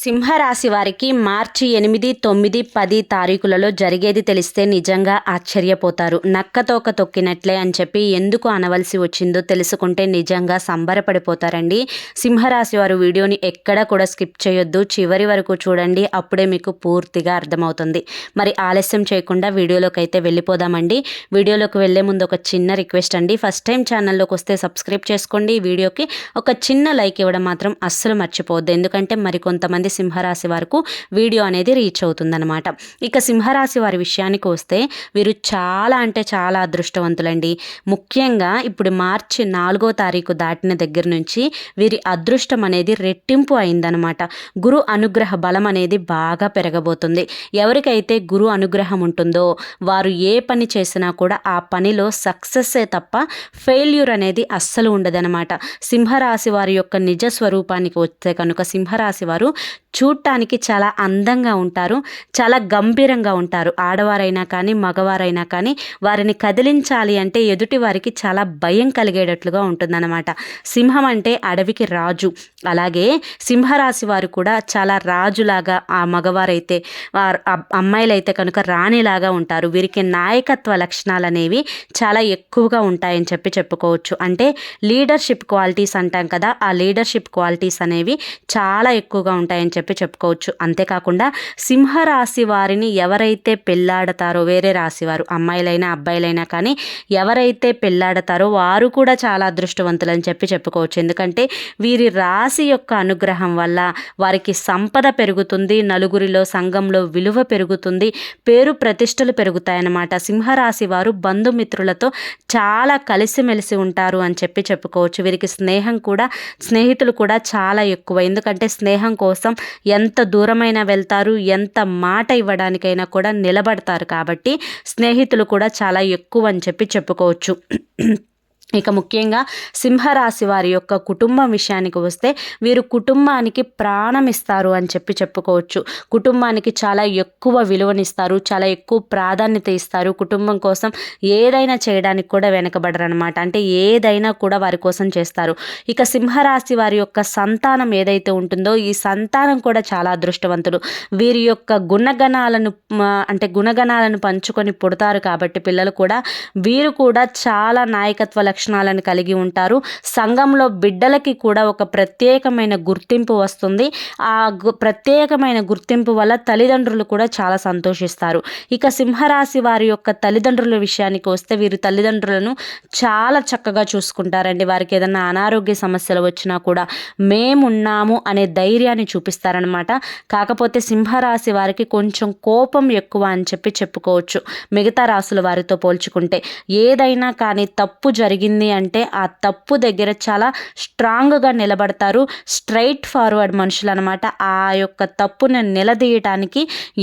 సింహరాశి వారికి మార్చి ఎనిమిది తొమ్మిది పది తారీఖులలో జరిగేది తెలిస్తే నిజంగా ఆశ్చర్యపోతారు. నక్కతోక తొక్కినట్లే అని చెప్పి ఎందుకు అనవలసి వచ్చిందో తెలుసుకుంటే నిజంగా సంబరపడిపోతారండి. సింహరాశి వారు వీడియోని ఎక్కడ కూడా స్కిప్ చేయొద్దు. చివరి వరకు చూడండి. అప్పుడే మీకు పూర్తిగా అర్థమవుతుంది. మరి ఆలస్యం చేయకుండా వీడియోలోకి అయితే వెళ్ళిపోదామండి. వీడియోలోకి వెళ్ళే ముందు ఒక చిన్న రిక్వెస్ట్ అండి. ఫస్ట్ టైం ఛానల్లోకి వస్తే సబ్స్క్రైబ్ చేసుకోండి. వీడియోకి ఒక చిన్న లైక్ ఇవ్వడం మాత్రం అస్సలు మర్చిపోవద్దు. ఎందుకంటే మరి నుండి సింహరాశి వరకు వీడియో అనేది రీచ్ అవుతుందన్నమాట. ఇక సింహరాశి వారి విషయానికి వస్తే వీరు చాలా అంటే చాలా అదృష్టవంతులండి. ముఖ్యంగా ఇప్పుడు మార్చి నాలుగో తారీఖు దాటిన దగ్గర నుంచి వీరి అదృష్టం అనేది రెట్టింపు అయిందనమాట గురు అనుగ్రహ బలం అనేది బాగా పెరగబోతుంది. ఎవరికైతే గురు అనుగ్రహం ఉంటుందో వారు ఏ పని చేసినా కూడా ఆ పనిలో సక్సెస్సే తప్ప ఫెయిల్యూర్ అనేది అస్సలు ఉండదనమాట సింహరాశి వారి యొక్క నిజ స్వరూపానికి వస్తే కనుక సింహరాశి వారు చూడటానికి చాలా అందంగా ఉంటారు చాలా గంభీరంగా ఉంటారు. ఆడవారైనా కానీ మగవారైనా కానీ వారిని కదిలించాలి అంటే ఎదుటి వారికి చాలా భయం కలిగేటట్లుగా ఉంటుందన్నమాట. సింహం అంటే అడవికి రాజు. అలాగే సింహరాశి వారు కూడా చాలా రాజులాగా ఆ మగవారైతే వారు అమ్మాయిలైతే కనుక రాణిలాగా ఉంటారు. వీరికి నాయకత్వ లక్షణాలు అనేవి చాలా ఎక్కువగా ఉంటాయని చెప్పి చెప్పుకోవచ్చు. అంటే లీడర్షిప్ క్వాలిటీస్ అంటాం కదా ఆ లీడర్షిప్ క్వాలిటీస్ అనేవి చాలా ఎక్కువగా ఉంటాయని చెప్పి చెప్పుకోవచ్చు. అంతేకాకుండా సింహరాశి వారిని ఎవరైతే పెళ్ళాడతారో వేరే రాశి వారు అమ్మాయిలైనా అబ్బాయిలైనా కానీ ఎవరైతే పెళ్ళాడతారో వారు కూడా చాలా అదృష్టవంతులని చెప్పి చెప్పుకోవచ్చు. ఎందుకంటే వీరి రాశి యొక్క అనుగ్రహం వల్ల వారికి సంపద పెరుగుతుంది నలుగురిలో సంఘంలో విలువ పెరుగుతుంది పేరు ప్రతిష్టలు పెరుగుతాయన్నమాట. సింహరాశి వారు బంధుమిత్రులతో చాలా కలిసిమెలిసి ఉంటారు అని చెప్పి చెప్పుకోవచ్చు. వీరికి స్నేహం కూడా స్నేహితులు కూడా చాలా ఎక్కువ. ఎందుకంటే స్నేహం కోసం ఎంత దూరమైనా వెళ్తారు ఎంత మాట ఇవ్వడానికైనా కూడా నిలబడతారు కాబట్టి స్నేహితులు కూడా చాలా ఎక్కువ అని చెప్పి చెప్పుకోవచ్చు. ఇక ముఖ్యంగా సింహరాశి వారి యొక్క కుటుంబం విషయానికి వస్తే వీరు కుటుంబానికి ప్రాణం ఇస్తారు అని చెప్పి చెప్పుకోవచ్చు. కుటుంబానికి చాలా ఎక్కువ విలువనిస్తారు చాలా ఎక్కువ ప్రాధాన్యత ఇస్తారు. కుటుంబం కోసం ఏదైనా చేయడానికి కూడా వెనకబడరు అనమాట అంటే ఏదైనా కూడా వారి కోసం చేస్తారు. ఇక సింహరాశి వారి యొక్క సంతానం ఏదైతే ఉంటుందో ఈ సంతానం కూడా చాలా అదృష్టవంతులు. వీరి యొక్క గుణగణాలను అంటే గుణగణాలను పంచుకొని పుడతారు కాబట్టి పిల్లలు కూడా వీరు కూడా చాలా నాయకత్వ లక్షణాలను కలిగి ఉంటారు. సంఘంలో బిడ్డలకి కూడా ఒక ప్రత్యేకమైన గుర్తింపు వస్తుంది. ఆ ప్రత్యేకమైన గుర్తింపు వల్ల తల్లిదండ్రులు కూడా చాలా సంతోషిస్తారు. ఇక సింహరాశి వారి యొక్క తల్లిదండ్రుల విషయానికి వస్తే వీరు తల్లిదండ్రులను చాలా చక్కగా చూసుకుంటారండి. వారికి ఏదైనా అనారోగ్య సమస్యలు వచ్చినా కూడా మేమున్నాము అనే ధైర్యాన్ని చూపిస్తారనమాట కాకపోతే సింహరాశి వారికి కొంచెం కోపం ఎక్కువ అని చెప్పి చెప్పుకోవచ్చు. మిగతా రాసుల వారితో పోల్చుకుంటే ఏదైనా కానీ తప్పు జరిగి జరిగింది అంటే ఆ తప్పు దగ్గర చాలా స్ట్రాంగ్గా నిలబడతారు స్ట్రైట్ ఫార్వర్డ్ మనుషులు అనమాట ఆ యొక్క తప్పుని నిలదీయటానికి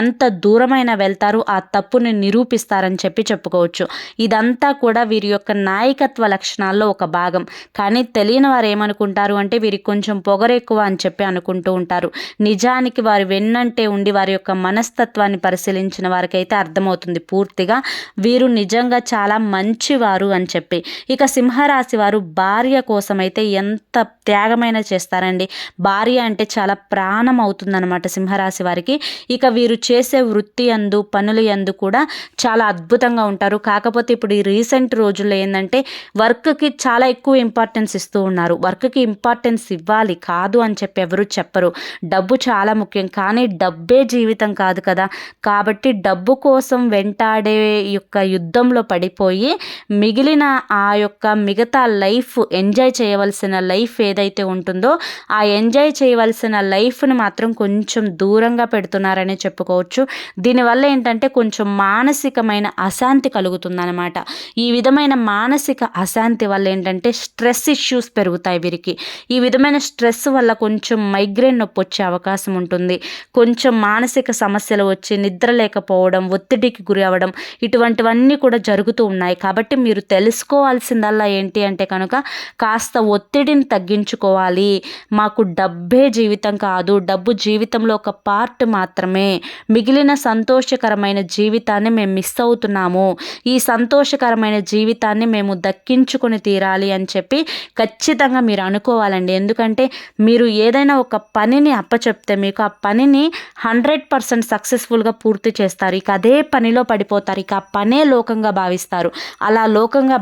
ఎంత దూరమైన వెళ్తారు ఆ తప్పుని నిరూపిస్తారని చెప్పి చెప్పుకోవచ్చు. ఇదంతా కూడా వీరి యొక్క నాయకత్వ లక్షణాల్లో ఒక భాగం. కానీ తెలియని వారు ఏమనుకుంటారు అంటే వీరికి కొంచెం పొగరెక్కువ అని చెప్పి అనుకుంటూ ఉంటారు. నిజానికి వారు వెన్నంటే ఉండి వారి యొక్క మనస్తత్వాన్ని పరిశీలించిన వారికైతే అర్థమవుతుంది పూర్తిగా. వీరు నిజంగా చాలా మంచివారు అని చెప్పి. ఇక సింహరాశి వారు భార్య కోసమైతే ఎంత త్యాగమైన చేస్తారండి. భార్య అంటే చాలా ప్రాణం అవుతుందన్నమాట సింహరాశి వారికి. ఇక వీరు చేసే వృత్తి అందు పనులు ఎందు కూడా చాలా అద్భుతంగా ఉంటారు. కాకపోతే ఇప్పుడు ఈ రీసెంట్ రోజుల్లో ఏంటంటే వర్క్కి చాలా ఎక్కువ ఇంపార్టెన్స్ ఇస్తూ ఉన్నారు. వర్క్కి ఇంపార్టెన్స్ ఇవ్వాలి కాదు అని చెప్పి ఎవరు చెప్పరు. డబ్బు చాలా ముఖ్యం. కానీ డబ్బే జీవితం కాదు కదా. కాబట్టి డబ్బు కోసం వెంటాడే యొక్క యుద్ధంలో పడిపోయి మిగిలిన ఆ యొక్క మిగతా లైఫ్ ఎంజాయ్ చేయవలసిన లైఫ్ ఏదైతే ఉంటుందో ఆ ఎంజాయ్ చేయవలసిన లైఫ్ని మాత్రం కొంచెం దూరంగా పెడుతున్నారని చెప్పుకోవచ్చు. దీనివల్ల ఏంటంటే కొంచెం మానసికమైన అశాంతి కలుగుతుందన్నమాట. ఈ విధమైన మానసిక అశాంతి వల్ల ఏంటంటే స్ట్రెస్ ఇష్యూస్ పెరుగుతాయి వీరికి. ఈ విధమైన స్ట్రెస్ వల్ల కొంచెం మైగ్రేన్ నొప్పి వచ్చే అవకాశం ఉంటుంది. కొంచెం మానసిక సమస్యలు వచ్చి నిద్ర లేకపోవడం ఒత్తిడికి గురి అవ్వడం ఇటువంటివన్నీ కూడా జరుగుతూ ఉన్నాయి. కాబట్టి మీరు తెలుసుకోవాల్సిన చేయాల్సిందల్లా ఏంటి అంటే కనుక కాస్త ఒత్తిడిని తగ్గించుకోవాలి. మాకు డబ్బే జీవితం కాదు. డబ్బు జీవితంలో ఒక పార్ట్ మాత్రమే. మిగిలిన సంతోషకరమైన జీవితాన్ని మేము మిస్ అవుతున్నాము. ఈ సంతోషకరమైన జీవితాన్ని మేము దక్కించుకొని తీరాలి అని చెప్పి ఖచ్చితంగా మీరు అనుకోవాలండి. ఎందుకంటే మీరు ఏదైనా ఒక పనిని అప్పచెప్తే మీకు ఆ పనిని హండ్రెడ్ పర్సెంట్ సక్సెస్ఫుల్గా పూర్తి చేస్తారు. ఇక అదే పనిలో పడిపోతారు. ఇక ఆ పనే లోకంగా భావిస్తారు. అలా లోకంగా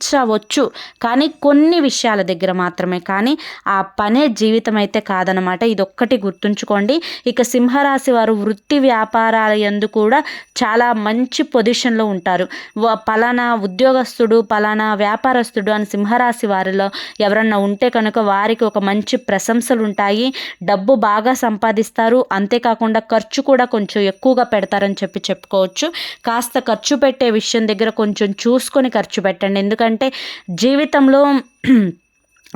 భావించవచ్చు కానీ కొన్ని విషయాల దగ్గర మాత్రమే. కానీ ఆ పనే జీవితం అయితే కాదనమాట ఇది ఒక్కటి గుర్తుంచుకోండి. ఇక సింహరాశి వారు వృత్తి వ్యాపారాల ఎందు కూడా చాలా మంచి పొజిషన్లో ఉంటారు. పలానా ఉద్యోగస్తుడు పలానా వ్యాపారస్తుడు అని సింహరాశి వారిలో ఎవరన్నా ఉంటే కనుక వారికి ఒక మంచి ప్రశంసలు ఉంటాయి డబ్బు బాగా సంపాదిస్తారు. అంతేకాకుండా ఖర్చు కూడా కొంచెం ఎక్కువగా పెడతారని చెప్పి చెప్పుకోవచ్చు. కాస్త ఖర్చు పెట్టే విషయం దగ్గర కొంచెం చూసుకొని ఖర్చు పెట్టండి. ఎందుకంటే ఎందుకంటే జీవితంలో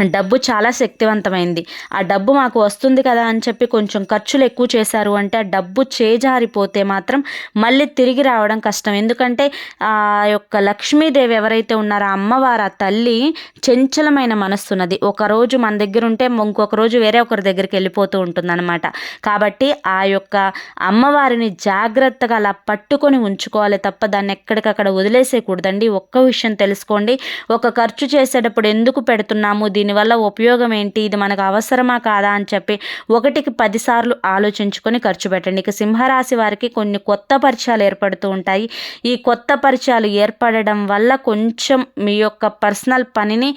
డబ్బు చాలా శక్తివంతమైంది. ఆ డబ్బు మాకు వస్తుంది కదా అని చెప్పి కొంచెం ఖర్చులు ఎక్కువ చేశారు అంటే ఆ డబ్బు చేజారిపోతే మాత్రం మళ్ళీ తిరిగి రావడం కష్టం. ఎందుకంటే ఆ యొక్క లక్ష్మీదేవి ఎవరైతే ఉన్నారో అమ్మవారు ఆ తల్లి చంచలమైన మనస్సున్నది. ఒకరోజు మన దగ్గర ఉంటే ఇంకొక రోజు వేరే ఒకరి దగ్గరికి వెళ్ళిపోతూ ఉంటుందన్నమాట. కాబట్టి ఆ యొక్క అమ్మవారిని జాగ్రత్తగా అలా పట్టుకొని ఉంచుకోవాలి తప్ప దాన్ని ఎక్కడికక్కడ వదిలేసేయకూడదండి. ఒక్క విషయం తెలుసుకోండి. ఒక ఖర్చు చేసేటప్పుడు ఎందుకు పెడుతున్నాము? దీనివల్ల ఉపయోగం ఏంటి? ఇది మనకు అవసరమా కాదా అని చెప్పి ఒకటికి పదిసార్లు ఆలోచించుకొని ఖర్చు పెట్టండి. ఇక సింహరాశి వారికి కొన్ని కొత్త పరిచయాలు ఏర్పడుతూ ఉంటాయి. ఈ కొత్త పరిచయాలు ఏర్పడడం వల్ల కొంచెం మీ యొక్క పర్సనల్ పనిని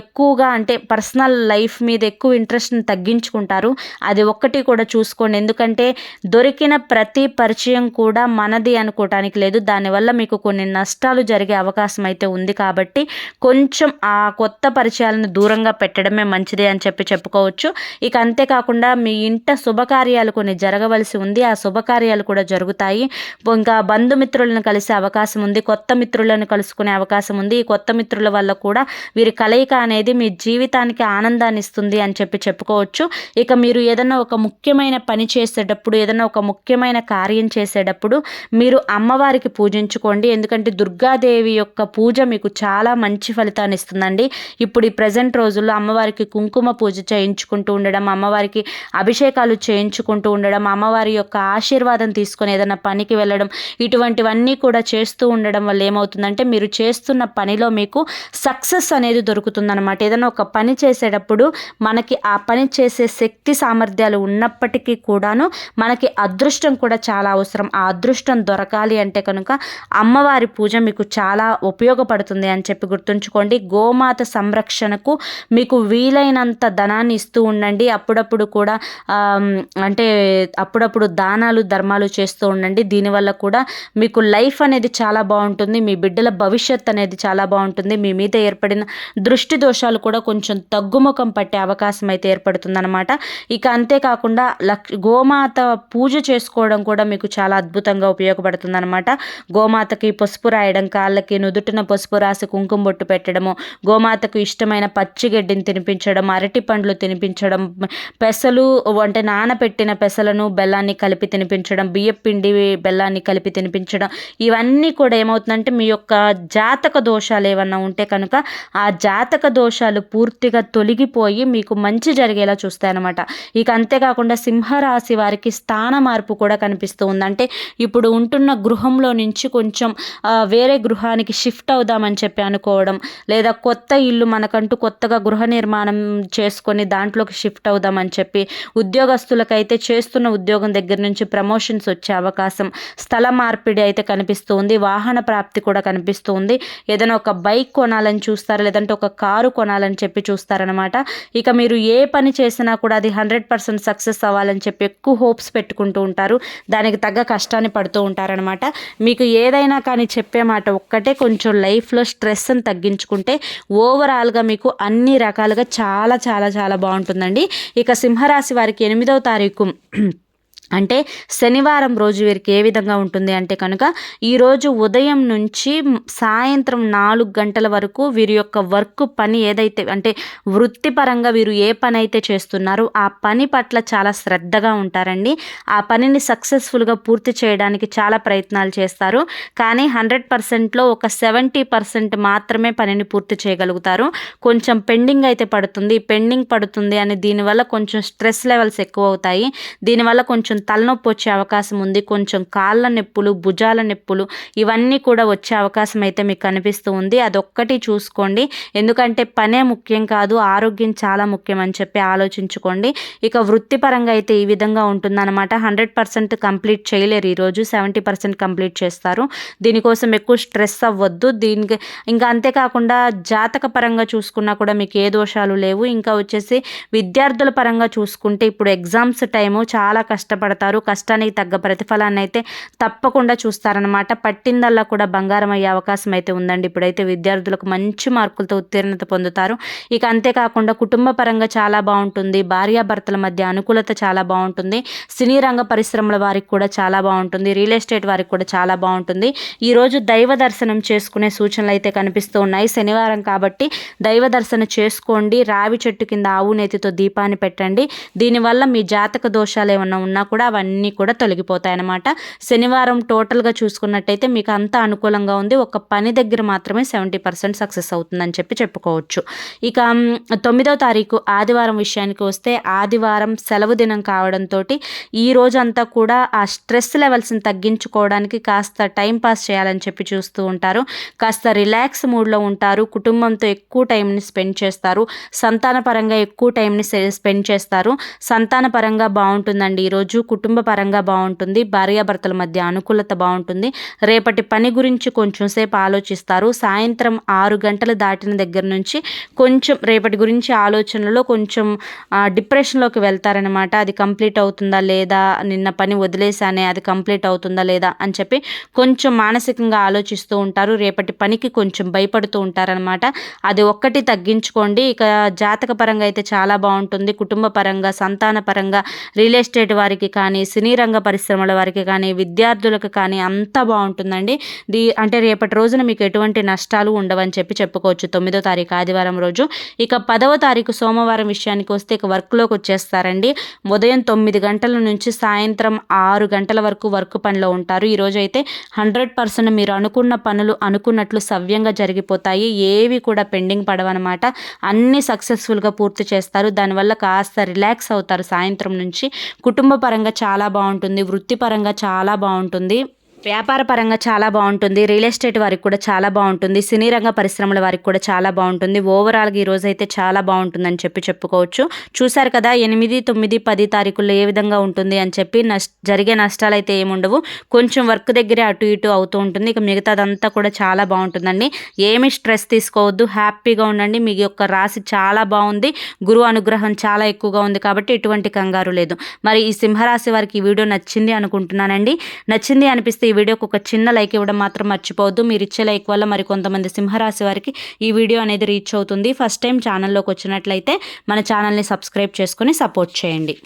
ఎక్కువగా అంటే పర్సనల్ లైఫ్ మీద ఎక్కువ ఇంట్రెస్ట్ని తగ్గించుకుంటారు. అది ఒక్కటి కూడా చూసుకోండి. ఎందుకంటే దొరికిన ప్రతి పరిచయం కూడా మనది అనుకోవటానికి లేదు. దానివల్ల మీకు కొన్ని నష్టాలు జరిగే అవకాశం అయితే ఉంది కాబట్టి కొంచెం ఆ కొత్త పరిచయాలను దూరంగా పెట్టడమే మంచిది అని చెప్పి చెప్పుకోవచ్చు. ఇక అంతేకాకుండా మీ ఇంట శుభకార్యాలు కొన్ని జరగవలసి ఉంది. ఆ శుభకార్యాలు కూడా జరుగుతాయి. ఇంకా బంధుమిత్రులను కలిసే అవకాశం ఉంది. కొత్త మిత్రులను కలుసుకునే అవకాశం ఉంది. ఈ కొత్త మిత్రుల వల్ల కూడా వీరి కలయిక అనేది మీ జీవితానికి ఆనందాన్ని ఇస్తుంది అని చెప్పి చెప్పుకోవచ్చు. ఇక మీరు ఏదైనా ఒక ముఖ్యమైన పని చేసేటప్పుడు ఏదైనా ఒక ముఖ్యమైన కార్యం చేసేటప్పుడు మీరు అమ్మవారికి పూజించుకోండి. ఎందుకంటే దుర్గాదేవి యొక్క పూజ మీకు చాలా మంచి ఫలితాన్ని ఇస్తుందండి. ఇప్పుడు ఈ ప్రజెంట్ ప్రజెంట్ రోజుల్లో అమ్మవారికి కుంకుమ పూజ చేయించుకుంటూ ఉండడం అమ్మవారికి అభిషేకాలు చేయించుకుంటూ ఉండడం అమ్మవారి యొక్క ఆశీర్వాదం తీసుకొని ఏదైనా పనికి వెళ్ళడం ఇటువంటివన్నీ కూడా చేస్తూ ఉండడం వల్ల ఏమవుతుందంటే మీరు చేస్తున్న పనిలో మీకు సక్సెస్ అనేది దొరుకుతుందన్నమాట. ఏదైనా ఒక పని చేసేటప్పుడు మనకి ఆ పని చేసే శక్తి సామర్థ్యాలు ఉన్నప్పటికీ కూడాను మనకి అదృష్టం కూడా చాలా అవసరం. ఆ అదృష్టం దొరకాలి అంటే కనుక అమ్మవారి పూజ మీకు చాలా ఉపయోగపడుతుంది అని చెప్పి గుర్తుంచుకోండి. గోమాత సంరక్షణకు మీకు వీలైనంత ధనాన్ని ఇస్తూ ఉండండి. అప్పుడప్పుడు కూడా అంటే అప్పుడప్పుడు దానాలు ధర్మాలు చేస్తూ ఉండండి. దీనివల్ల కూడా మీకు లైఫ్ అనేది చాలా బాగుంటుంది. మీ బిడ్డల భవిష్యత్ అనేది చాలా బాగుంటుంది. మీ మీద ఏర్పడిన దృష్టి దోషాలు కూడా కొంచెం తగ్గుముఖం పట్టే అవకాశం అయితే ఏర్పడుతుందన్నమాట. ఇక అంతేకాకుండా లక్ష గోమాత పూజ చేసుకోవడం కూడా మీకు చాలా అద్భుతంగా ఉపయోగపడుతుంది అనమాట గోమాతకి పసుపు రాయడం కాళ్ళకి నుదుటిన పసుపు రాసి కుంకుమ బొట్టు పెట్టడము గోమాతకు ఇష్టమైన పచ్చిగడ్డిని తినిపించడం అరటి పండ్లు తినిపించడం పెసలు అంటే నానపెట్టిన పెసలను బెల్లాన్ని కలిపి తినిపించడం బియ్యం పిండి బెల్లాన్ని కలిపి తినిపించడం ఇవన్నీ కూడా ఏమవుతుందంటే మీ యొక్క జాతక దోషాలు ఏమన్నా ఉంటే కనుక ఆ జాతక దోషాలు పూర్తిగా తొలగిపోయి మీకు మంచి జరిగేలా చూస్తాయన్నమాట. ఇక అంతేకాకుండా సింహరాశి వారికి స్థాన మార్పు కూడా కనిపిస్తూ ఉంది. అంటే ఇప్పుడు ఉంటున్న గృహంలో నుంచి కొంచెం వేరే గృహానికి షిఫ్ట్ అవుదామని చెప్పి అనుకోవడం లేదా కొత్త ఇల్లు మనకంటూ కొత్త కొత్తగా గృహ నిర్మాణం చేసుకొని దాంట్లోకి షిఫ్ట్ అవుదామని చెప్పి ఉద్యోగస్తులకైతే చేస్తున్న ఉద్యోగం దగ్గర నుంచి ప్రమోషన్స్ వచ్చే అవకాశం స్థల మార్పిడి అయితే కనిపిస్తుంది వాహన ప్రాప్తి కూడా కనిపిస్తుంది. ఏదైనా ఒక బైక్ కొనాలని చూస్తారు లేదంటే ఒక కారు కొనాలని చెప్పి చూస్తారనమాట ఇక మీరు ఏ పని చేసినా కూడా అది హండ్రెడ్ పర్సెంట్ సక్సెస్ అవ్వాలని చెప్పి ఎక్కువ హోప్స్ పెట్టుకుంటూ ఉంటారు. దానికి తగ్గ కష్టాన్ని పడుతూ ఉంటారనమాట మీకు ఏదైనా కానీ చెప్పే మాట ఒక్కటే కొంచెం లైఫ్లో స్ట్రెస్ని తగ్గించుకుంటే ఓవరాల్గా మీకు అన్ని రకాలుగా చాలా చాలా చాలా బాగుంటుందండి. ఇక సింహరాశి వారికి ఎనిమిదవ తారీఖు అంటే శనివారం రోజు వీరికి ఏ విధంగా ఉంటుంది అంటే కనుక ఈరోజు ఉదయం నుంచి సాయంత్రం నాలుగు గంటల వరకు వీరి యొక్క వర్క్ పని ఏదైతే అంటే వృత్తిపరంగా వీరు ఏ పని అయితే చేస్తున్నారో ఆ పని పట్ల చాలా శ్రద్ధగా ఉంటారండి. ఆ పనిని సక్సెస్ఫుల్గా పూర్తి చేయడానికి చాలా ప్రయత్నాలు చేస్తారు. కానీ హండ్రెడ్ పర్సెంట్లో ఒక సెవెంటీ పర్సెంట్ మాత్రమే పనిని పూర్తి చేయగలుగుతారు. కొంచెం పెండింగ్ అయితే పడుతుంది. పెండింగ్ పడుతుంది అని దీనివల్ల కొంచెం స్ట్రెస్ లెవెల్స్ ఎక్కువ అవుతాయి. దీనివల్ల కొంచెం కొంచెం తలనొప్పి వచ్చే అవకాశం ఉంది కొంచెం కాళ్ళ నొప్పులు భుజాల నొప్పులు ఇవన్నీ కూడా వచ్చే అవకాశం అయితే మీకు కనిపిస్తూ ఉంది. అదొక్కటి చూసుకోండి. ఎందుకంటే పనే ముఖ్యం కాదు ఆరోగ్యం చాలా ముఖ్యం అని చెప్పి ఆలోచించుకోండి. ఇక వృత్తిపరంగా అయితే ఈ విధంగా ఉంటుందన్నమాట. హండ్రెడ్ పర్సెంట్ కంప్లీట్ చేయలేరు ఈరోజు సెవెంటీ పర్సెంట్ కంప్లీట్ చేస్తారు. దీనికోసం ఎక్కువ స్ట్రెస్ అవ్వద్దు. దీనికి ఇంకా అంతేకాకుండా జాతక పరంగా చూసుకున్నా కూడా మీకు ఏ దోషాలు లేవు. ఇంకా వచ్చేసి విద్యార్థుల పరంగా చూసుకుంటే ఇప్పుడు ఎగ్జామ్స్ టైము చాలా కష్టపడి కష్టపడతారు. కష్టానికి తగ్గ ప్రతిఫలాన్ని అయితే తప్పకుండా చూస్తారనమాట పట్టిందల్లా కూడా బంగారం అయ్యే అవకాశం అయితే ఉందండి. ఇప్పుడైతే విద్యార్థులకు మంచి మార్కులతో ఉత్తీర్ణత పొందుతారు. ఇక అంతేకాకుండా కుటుంబ పరంగా చాలా బాగుంటుంది. భార్యాభర్తల మధ్య అనుకూలత చాలా బాగుంటుంది. సినీ రంగ పరిశ్రమల వారికి కూడా చాలా బాగుంటుంది. రియల్ ఎస్టేట్ వారికి కూడా చాలా బాగుంటుంది. ఈరోజు దైవ దర్శనం చేసుకునే సూచనలు అయితే కనిపిస్తూ ఉన్నాయి. శనివారం కాబట్టి దైవ దర్శనం చేసుకోండి. రావి చెట్టు కింద ఆవు నేతితో దీపాన్ని పెట్టండి. దీనివల్ల మీ జాతక దోషాలు ఏమన్నా ఉన్నా కూడా కూడా అవన్నీ కూడా తొలగిపోతాయి అన్నమాట శనివారం టోటల్గా చూసుకున్నట్టయితే మీకు అంత అనుకూలంగా ఉంది. ఒక పని దగ్గర మాత్రమే సెవెంటీ పర్సెంట్ సక్సెస్ అవుతుందని చెప్పి చెప్పుకోవచ్చు. ఇక తొమ్మిదో తారీఖు ఆదివారం విషయానికి వస్తే ఆదివారం సెలవు దినం కావడంతో ఈ రోజంతా కూడా ఆ స్ట్రెస్ లెవెల్స్ని తగ్గించుకోవడానికి కాస్త టైం పాస్ చేయాలని చెప్పి చూస్తూ ఉంటారు. కాస్త రిలాక్స్ మూడ్లో ఉంటారు. కుటుంబంతో ఎక్కువ టైంని స్పెండ్ చేస్తారు. సంతాన పరంగా ఎక్కువ టైంని స్పెండ్ చేస్తారు. సంతాన పరంగా బాగుంటుందండి. ఈరోజు కుటుంబ పరంగా బాగుంటుంది భార్యాభర్తల మధ్య అనుకూలత బాగుంటుంది. రేపటి పని గురించి కొంచెం సేపు ఆలోచిస్తారు. సాయంత్రం ఆరు గంటలు దాటిన దగ్గర నుంచి కొంచెం రేపటి గురించి ఆలోచనలో కొంచెం డిప్రెషన్లోకి వెళ్తారనమాట అది కంప్లీట్ అవుతుందా లేదా నిన్న పని వదిలేసానే అది కంప్లీట్ అవుతుందా లేదా అని చెప్పి కొంచెం మానసికంగా ఆలోచిస్తూ ఉంటారు. రేపటి పనికి కొంచెం భయపడుతూ ఉంటారనమాట అది ఒక్కటి తగ్గించుకోండి. ఇక జాతక పరంగా అయితే చాలా బాగుంటుంది. కుటుంబ పరంగా సంతాన పరంగా రియల్ ఎస్టేట్ వారికి కానీ సినీ రంగ పరిశ్రమల వారికి కానీ విద్యార్థులకు కానీ అంతా బాగుంటుందండి. దీ అంటే రేపటి రోజున మీకు ఎటువంటి నష్టాలు ఉండవని చెప్పి చెప్పుకోవచ్చు. తొమ్మిదో తారీఖు ఆదివారం రోజు. ఇక పదవ తారీఖు సోమవారం విషయానికి వస్తే ఇక వర్క్లోకి వచ్చేస్తారండి. ఉదయం తొమ్మిది గంటల నుంచి సాయంత్రం ఆరు గంటల వరకు వర్క్ పనిలో ఉంటారు. ఈరోజు అయితే హండ్రెడ్ పర్సెంట్ మీరు అనుకున్న పనులు అనుకున్నట్లు సవ్యంగా జరిగిపోతాయి. ఏవి కూడా పెండింగ్ పడవన్నమాట అన్నీ సక్సెస్ఫుల్గా పూర్తి చేస్తారు. దానివల్ల కాస్త రిలాక్స్ అవుతారు సాయంత్రం నుంచి. కుటుంబ పరంగా చాలా బాగుంటుంది వృత్తిపరంగా చాలా బాగుంటుంది. వ్యాపార పరంగా చాలా బాగుంటుంది. రియల్ ఎస్టేట్ వారికి కూడా చాలా బాగుంటుంది. సినీ రంగ పరిశ్రమల వారికి కూడా చాలా బాగుంటుంది. ఓవరాల్గా ఈరోజు అయితే చాలా బాగుంటుందని చెప్పి చెప్పుకోవచ్చు. చూశారు కదా ఎనిమిది తొమ్మిది పది తారీఖుల్లో ఏ విధంగా ఉంటుంది అని చెప్పి నష్ట జరిగే నష్టాలు అయితే ఏముండవు. కొంచెం వర్క్ దగ్గరే అటు ఇటు అవుతూ ఉంటుంది. ఇక మిగతాదంతా కూడా చాలా బాగుంటుందండి. ఏమి స్ట్రెస్ తీసుకోవద్దు. హ్యాపీగా ఉండండి. మీ యొక్క రాశి చాలా బాగుంది. గురువు అనుగ్రహం చాలా ఎక్కువగా ఉంది కాబట్టి ఎటువంటి కంగారు లేదు. మరి ఈ సింహరాశి వారికి ఈ వీడియో నచ్చింది అనుకుంటున్నానండి. నచ్చింది అనిపిస్తే ఈ వీడియోకి ఒక చిన్న లైక్ ఇవ్వడం మాత్రం మర్చిపోవద్దు. మీరు ఇచ్చే లైక్ వల్ల మరి కొంతమంది సింహరాశి వారికి ఈ వీడియో అనేది రీచ్ అవుతుంది. ఫస్ట్ టైం ఛానల్లోకి వచ్చినట్లయితే మన ఛానల్ని సబ్స్క్రైబ్ చేసుకొని సపోర్ట్ చేయండి.